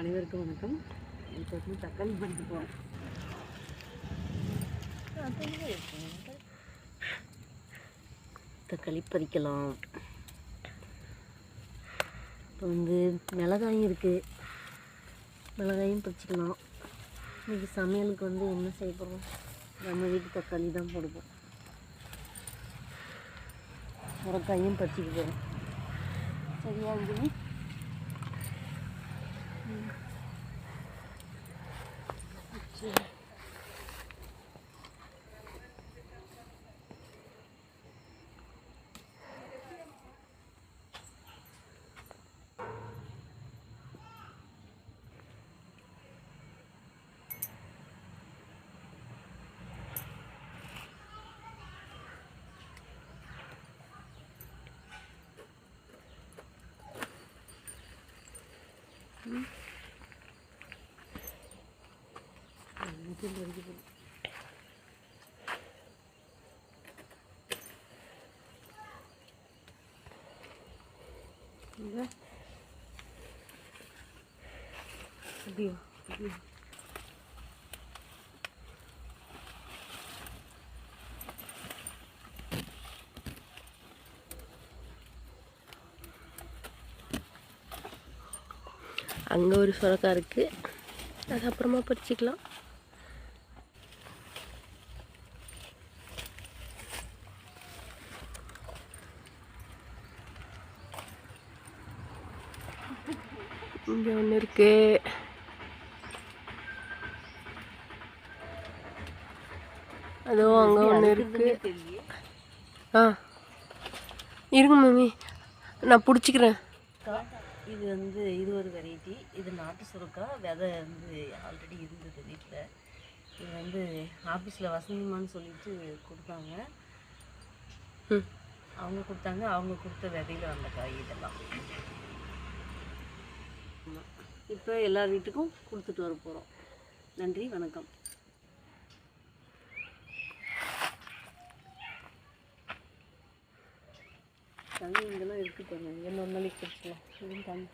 அனைவருக்கும் வணக்கம். இப்போ வந்து தக்காளி பண்ணிட்டு போகிறோம் தக்காளி பறிக்கலாம். இப்போ வந்து மிளகாயும் இருக்குது மிளகாயும் பறிச்சிக்கலாம். இன்றைக்கி சமையலுக்கு வந்து என்ன செய்ய போகிறோம் நம்ம வீட்டு தக்காளி தான் போடுவோம். முரக்காயும் பறிச்சிக்க போகிறோம் சரியா அஞ்சலி Okay. சரி. எல்லாத்தையும் பறிக்க அப்படியா அப்படியா அங்கே ஒரு சுரக்கா இருக்குது அது அப்புறமா பறிச்சிக்கலாம் இங்கே ஒன்று இருக்கு. அதோ அங்கே ஒன்று இருக்கு. தெரியல ஆ. இருங்க மம்மி நான் பிடிச்சிக்கிறேன். இது வந்து இது ஒரு வெரைட்டி இது நாட்டு சுருக்கா. விதை வந்து ஆல்ரெடி இருந்தது வீட்டில் இது வந்து ஆஃபீஸில் வசந்திமான்னு சொல்லிட்டு கொடுத்தாங்க. ம். அவங்க கொடுத்தாங்க. அவங்க கொடுத்த விதையில வந்த காய் இதெல்லாம். இப்போ எல்லார் வீட்டுக்கும் கொடுத்துட்டு வர போகிறோம் நன்றி வணக்கம். தண்ணி இங்கெல்லாம் இருக்கு பாருங்க இங்கே ஒரு நாளைக்கு குடிச்சிக்கலாம் இதுவும் தண்ணி.